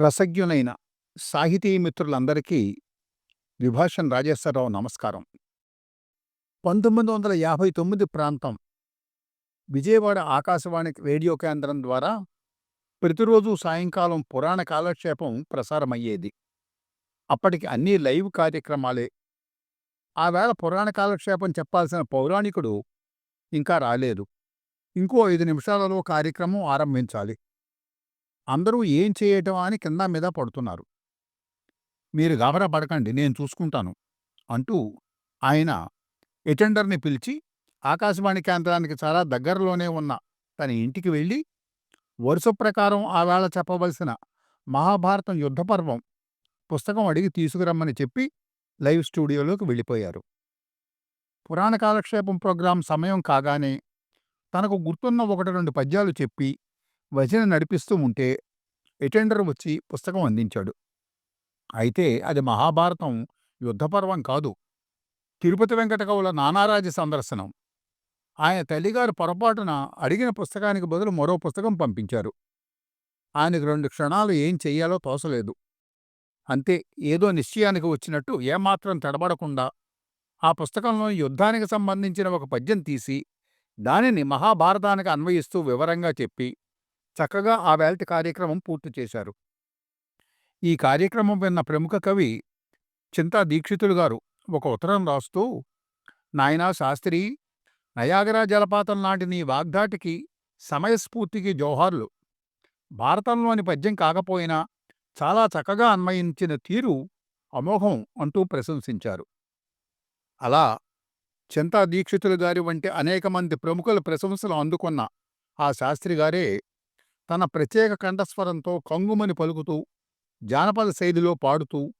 రసజ్ఞులైన సాహితీ మిత్రులందరికీ విభాషన్ రాజేశ్వరరావు నమస్కారం. పంతొమ్మిది వందల యాభై తొమ్మిది ప్రాంతం విజయవాడ ఆకాశవాణి రేడియో కేంద్రం ద్వారా ప్రతిరోజు సాయంకాలం పురాణ కాలక్షేపం ప్రసారమయ్యేది. అప్పటికి అన్నీ లైవ్ కార్యక్రమాలే. ఆ వేళ పురాణ కాలక్షేపం చెప్పాల్సిన పౌరాణికుడు ఇంకా రాలేదు. ఇంకో ఐదు నిమిషాలలో కార్యక్రమం ఆరంభించాలి. అందరూ ఏం చేయటం అని కింద మీద పడుతున్నారు. మీరు గాబరా పడకండి నేను చూసుకుంటాను అంటూ ఆయన ఎటెండర్ని పిలిచి ఆకాశవాణి కేంద్రానికి చాలా దగ్గరలోనే ఉన్న తన ఇంటికి వెళ్ళి వరుస ప్రకారం ఆవేళ చెప్పవలసిన మహాభారతం యుద్ధపర్వం పుస్తకం అడిగి తీసుకురమ్మని చెప్పి లైవ్ స్టూడియోలోకి వెళ్ళిపోయారు. పురాణ కాలక్షేపం ప్రోగ్రాం సమయం కాగానే తనకు గుర్తున్న ఒకటి రెండు పద్యాలు చెప్పి భజన నడిపిస్తూ ఉంటే ఎటెండర్ వచ్చి పుస్తకం అందించాడు. అయితే అది మహాభారతం యుద్ధపర్వం కాదు. తిరుపతి వెంకట నానారాజ సందర్శనం. ఆయన తల్లిగారు పొరపాటున అడిగిన పుస్తకానికి బదులు మరో పుస్తకం పంపించారు. ఆయనకు రెండు క్షణాలు ఏం చెయ్యాలో తోసలేదు. అంతే ఏదో నిశ్చయానికి వచ్చినట్టు ఏమాత్రం తడబడకుండా ఆ పుస్తకంలో యుద్ధానికి సంబంధించిన ఒక పద్యం తీసి దానిని మహాభారతానికి అన్వయిస్తూ వివరంగా చెప్పి చక్కగా ఆ వేల్టి కార్యక్రమం పూర్తి చేశారు. ఈ కార్యక్రమం విన్న ప్రముఖ కవి చింతా దీక్షితులు గారు ఒక ఉత్తరం రాస్తూ నాయనా శాస్త్రి నయాగరా జలపాతం లాంటి నీ వాగ్దాటికి సమయస్ఫూర్తికి జోహార్లు. భారతంలోని పద్యం కాకపోయినా చాలా చక్కగా అన్వయించిన తీరు అమోఘం అంటూ ప్రశంసించారు. అలా చింతా దీక్షితులు గారి వంటి అనేక మంది ప్రముఖుల ప్రశంసలు అందుకున్న ఆ శాస్త్రి గారే తన ప్రత్యేక కంఠస్వరంతో కంగుమని పలుకుతూ జానపద శైలిలో పాడుతూ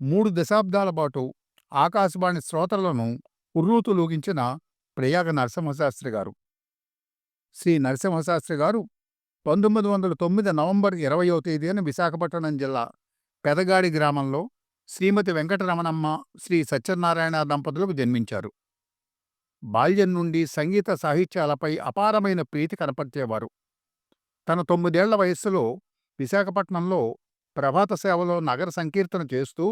మూడు దశాబ్దాల పాటు ఆకాశవాణి శ్రోతలను ఉర్రూతులూగించిన ప్రయాగ నరసింహశాస్త్రి గారు. శ్రీ నరసింహశాస్త్రి గారు పంతొమ్మిది వందల తొమ్మిది నవంబర్ ఇరవయో తేదీన విశాఖపట్నం జిల్లా పెదగాడి గ్రామంలో శ్రీమతి వెంకటరమణమ్మ శ్రీ సత్యనారాయణ దంపతులకు జన్మించారు. బాల్యం నుండి సంగీత సాహిత్యాలపై అపారమైన ప్రీతి కనపరిచేవారు. తన తొమ్మిదేళ్ళ వయస్సులో విశాఖపట్నంలో ప్రభాత సేవలో నగర సంకీర్తన చేస్తూ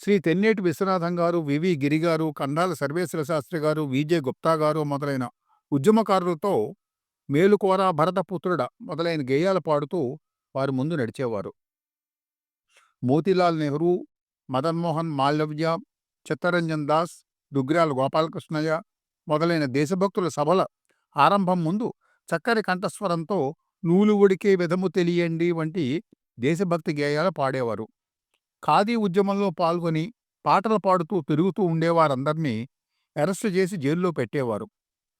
శ్రీ తెన్నేటి విశ్వనాథం గారు వివి గిరి గారు కండాల సర్వేశ్వర శాస్త్రి గారు విజే గుప్తా గారు మొదలైన ఉద్యమకారులతో మేలుకోర భరతపుత్రుడ మొదలైన గేయాలు పాడుతూ వారి ముందు నడిచేవారు. మోతీలాల్ నెహ్రూ మదన్మోహన్ మాల్యవ్య చిత్తరంజన్ దాస్ దుగ్రాల గోపాలకృష్ణయ్య మొదలైన దేశభక్తుల సభల ఆరంభం ముందు చక్కని కంఠస్వరంతో నూలు ఉడికే విధము తెలియండి వంటి దేశభక్తి గేయాలు పాడేవారు. ఖాదీ ఉద్యమంలో పాల్గొని పాటలు పాడుతూ తిరుగుతూ ఉండేవారందర్నీ అరెస్టు చేసి జైల్లో పెట్టేవారు.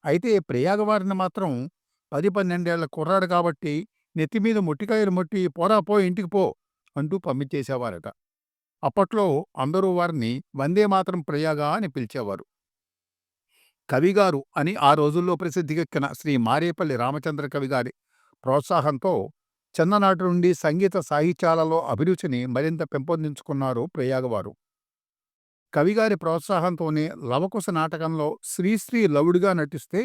అయితే ప్రయాగవారిని మాత్రం పది పన్నెండేళ్ళ కుర్రాడు కాబట్టి నెత్తిమీద మొట్టికాయలు మొట్టి పోరా పో ఇంటికి పో అంటూ పంపించేసేవారట. అప్పట్లో అందరూ వారిని వందే మాత్రం ప్రయాగ అని పిలిచేవారు. కవిగారు అని ఆ రోజుల్లో ప్రసిద్ధికెక్కిన శ్రీ మారేపల్లి రామచంద్ర కవిగారి ప్రోత్సాహంతో చిన్ననాటి నుండి సంగీత సాహిత్యాలలో అభిరుచిని మరింత పెంపొందించుకున్నారు ప్రయాగవారు కవిగారి ప్రోత్సాహంతోనే లవకుశ నాటకంలో శ్రీశ్రీ లవుడిగా నటిస్తే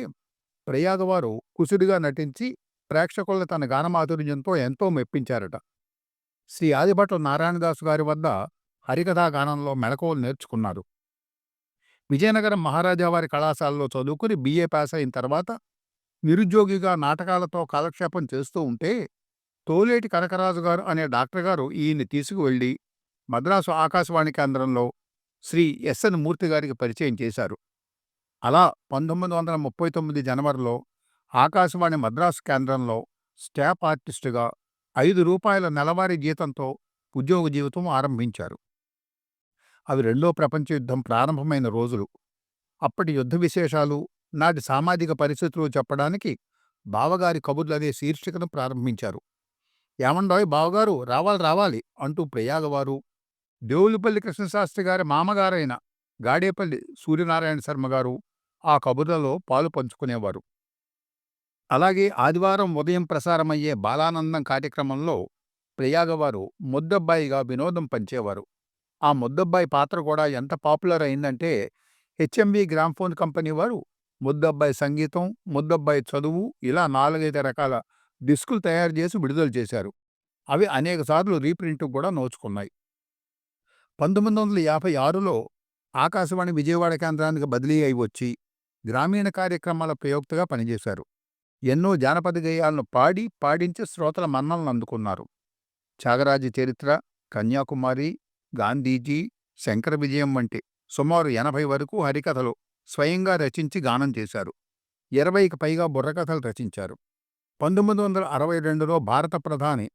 ప్రయాగవారు కుసుడిగా నటించి ప్రేక్షకులను తన గానమాధుర్యంతో ఎంతో మెప్పించారట. శ్రీ ఆదిభట్ల నారాయణదాసు గారి వద్ద హరికథా గానంలో మెళకువలు నేర్చుకున్నారు. విజయనగరం మహారాజావారి కళాశాలలో చదువుకుని బిఏ పాస్ అయిన తర్వాత నిరుద్యోగిగా నాటకాలతో కాలక్షేపం చేస్తూ ఉంటే తోలేటి కనకరాజు గారు అనే డాక్టర్ గారు ఈయన్ని తీసుకువెళ్ళి మద్రాసు ఆకాశవాణి కేంద్రంలో శ్రీ ఎస్ఎన్ మూర్తి గారికి పరిచయం చేశారు. అలా పంతొమ్మిది వందల ముప్పై తొమ్మిది జనవరిలో ఆకాశవాణి మద్రాసు కేంద్రంలో స్టాఫ్ ఆర్టిస్టుగా ఐదు రూపాయల నెలవారీ జీతంతో ఉద్యోగ జీవితం ఆరంభించారు. అవి రెండో ప్రపంచ యుద్ధం ప్రారంభమైన రోజులు. అప్పటి యుద్ధ విశేషాలు నాటి సామాజిక పరిస్థితులు చెప్పడానికి బావగారి కబుర్లు అనే శీర్షికను ప్రారంభించారు. ఏమండోయ్ బావగారు రావాలి రావాలి అంటూ ప్రయాగవారు దేవులపల్లి కృష్ణశాస్త్రి గారి మామగారైన గాడేపల్లి సూర్యనారాయణ శర్మ గారు ఆ కబుర్లలో పాలు పంచుకునేవారు. అలాగే ఆదివారం ఉదయం ప్రసారమయ్యే బాలానందం కార్యక్రమంలో ప్రయాగవారు ముద్దబ్బాయిగా వినోదం పంచేవారు. ఆ ముద్దబ్బాయి పాత్ర కూడా ఎంత పాపులర్ అయిందంటే హెచ్ఎంవి గ్రామ్ఫోన్ కంపెనీ వారు ముద్దబ్బాయి సంగీతం ముద్దబ్బాయి చదువు ఇలా నాలుగైదు రకాల డిస్కులు తయారు చేసి విడుదల చేశారు. అవి అనేకసార్లు రీప్రింట్ కూడా నోచుకున్నాయి. పంతొమ్మిది వందల యాభై ఆరులో ఆకాశవాణి విజయవాడ కేంద్రానికి బదిలీ అయి వచ్చి గ్రామీణ కార్యక్రమాల ప్రయోక్తగా పనిచేశారు. ఎన్నో జానపద గేయాలను పాడి పాడించి శ్రోతల మన్నలను అందుకున్నారు. త్యాగరాజు చరిత్ర కన్యాకుమారి గాంధీజీ శంకర విజయం వంటి సుమారు ఎనభై వరకు హరికథలు స్వయంగా రచించి గానం చేశారు. ఇరవైకి పైగా బుర్రకథలు రచించారు. పంతొమ్మిది వందల అరవై రెండులో భారత ప్రధాని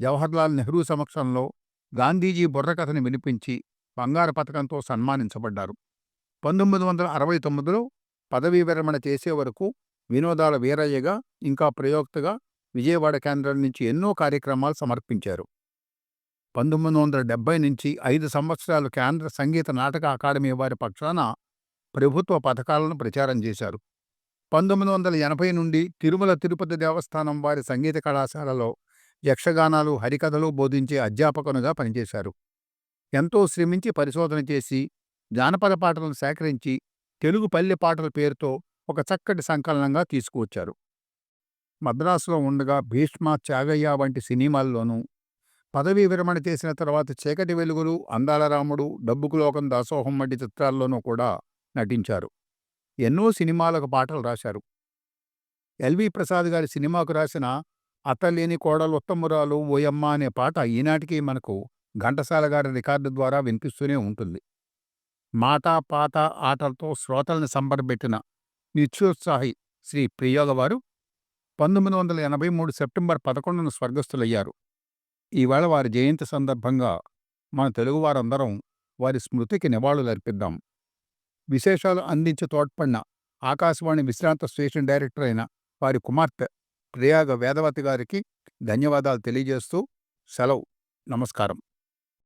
జవహర్లాల్ నెహ్రూ సమక్షంలో గాంధీజీ బుర్రకథని వినిపించి బంగారు పథకంతో సన్మానించబడ్డారు. పంతొమ్మిది వందల అరవై తొమ్మిదిలో పదవీ విరమణ చేసే వరకు వినోదాల వీరయ్యగా ఇంకా ప్రయోక్తగా విజయవాడ కేంద్రం నుంచి ఎన్నో కార్యక్రమాలు సమర్పించారు. పంతొమ్మిది వందల డెబ్బై నుంచి ఐదు సంవత్సరాలు కేంద్ర సంగీత నాటక అకాడమీ వారి పక్షాన ప్రభుత్వ పథకాలను ప్రచారం చేశారు. పంతొమ్మిది వందల ఎనభై నుండి తిరుమల తిరుపతి దేవస్థానం వారి సంగీత కళాశాలలో యక్షగానాలు హరికథలు బోధించే అధ్యాపకునుగా పనిచేశారు. ఎంతో శ్రమించి పరిశోధన చేసి జానపద పాటలను సేకరించి తెలుగు పల్లె పాటల పేరుతో ఒక చక్కటి సంకలనంగా తీసుకువచ్చారు. మద్రాసులో ఉండగా భీష్మ త్యాగయ్య వంటి సినిమాల్లోనూ పదవీ విరమణ చేసిన తర్వాత చీకటి వెలుగులు అందాల రాముడు డబ్బుకు లోకం దాసోహం వంటి చిత్రాల్లోనూ కూడా నటించారు. ఎన్నో సినిమాలకు పాటలు రాశారు. ఎల్వి ప్రసాద్ గారి సినిమాకు రాసిన అత్తలేని కోడలు ఉత్తమురాలు ఓయమ్మ అనే పాట ఈనాటికి మనకు ఘంటసాల గారి రికార్డు ద్వారా వినిపిస్తూనే ఉంటుంది. మాట పాత ఆటలతో శ్రోతల్ని సంబరబెట్టిన నిత్యోత్సాహి శ్రీ ప్రియోగ వారు పంతొమ్మిది వందల ఎనభై మూడు సెప్టెంబర్ పదకొండున స్వర్గస్థులయ్యారు. ఈవేళ వారి జయంతి సందర్భంగా మన తెలుగువారందరం వారి స్మృతికి నివాళులర్పిద్దాం. విశేషాలు అందించి తోడ్పడిన ఆకాశవాణి విశ్రాంత స్టేషన్ డైరెక్టర్ అయిన వారి కుమార్తె ప్రియాగ వేదవతి గారికి ధన్యవాదాలు తెలియజేస్తూ సెలవు. నమస్కారం.